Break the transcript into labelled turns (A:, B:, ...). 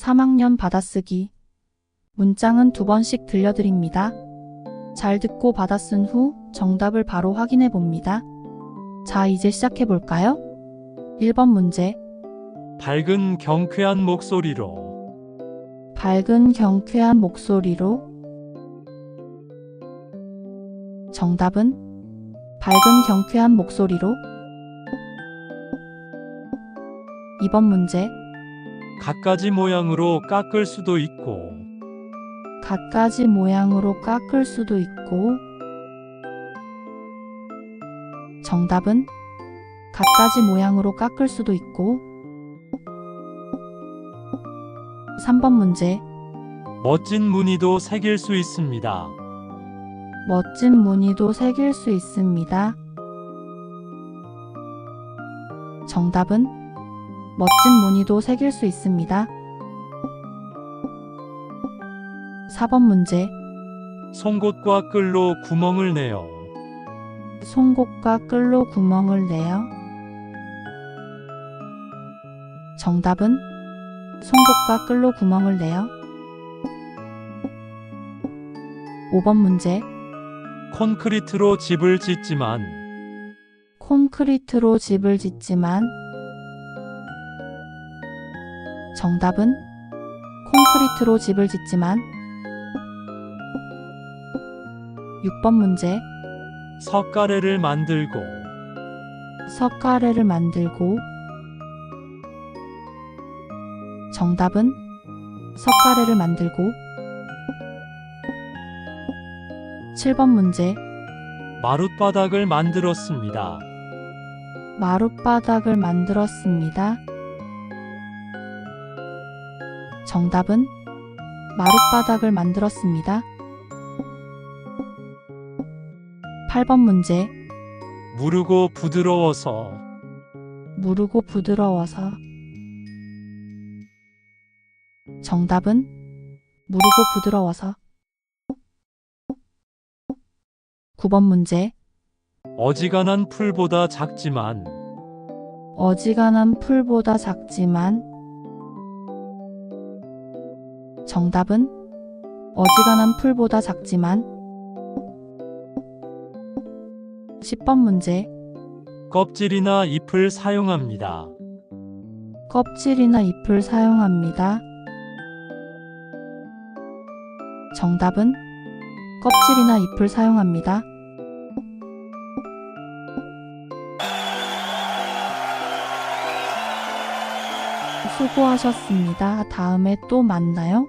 A: 3학년 받아쓰기. 문장은 두 번씩 들려드립니다. 잘 듣고 받아쓴 후 정답을 바로 확인해 봅니다. 자, 이제 시작해 볼까요? 1번 문제.
B: 밝은 경쾌한 목소리로
A: 밝은 경쾌한 목소리로. 정답은 밝은 경쾌한 목소리로. 2번 문제.
B: 갖가지 모양으로 깎을 수도 있고
A: 갖가지 모양으로 깎을 수도 있고 정답은 갖가지 모양으로 깎을 수도 있고 3번 문제
B: 멋진 무늬도 새길 수 있습니다.
A: 멋진 무늬도 새길 수 있습니다. 정답은 멋진 무늬도 새길 수 있습니다. 4번 문제
B: 송곳과 끌로 구멍을 내요.
A: 송곳과 끌로 구멍을 내요. 정답은 송곳과 끌로 구멍을 내요. 5번 문제
B: 콘크리트로 집을 짓지만
A: 콘크리트로 집을 짓지만 정답은 콘크리트로 집을 짓지만 6번 문제
B: 석가래를 만들고
A: 석가래를 만들고 정답은 석가래를 만들고 7번 문제
B: 마룻바닥을 만들었습니다.
A: 마룻바닥을 만들었습니다. 정답은 마룻바닥을 만들었습니다. 8번 문제.
B: 무르고 부드러워서.
A: 무르고 부드러워서. 정답은 무르고 부드러워서. 9번 문제.
B: 어지간한 풀보다 작지만.
A: 어지간한 풀보다 작지만 정답은 어지간한 풀보다 작지만 10번 문제
B: 껍질이나 잎을 사용합니다.
A: 껍질이나 잎을 사용합니다. 정답은 껍질이나 잎을 사용합니다. 수고하셨습니다. 다음에 또 만나요.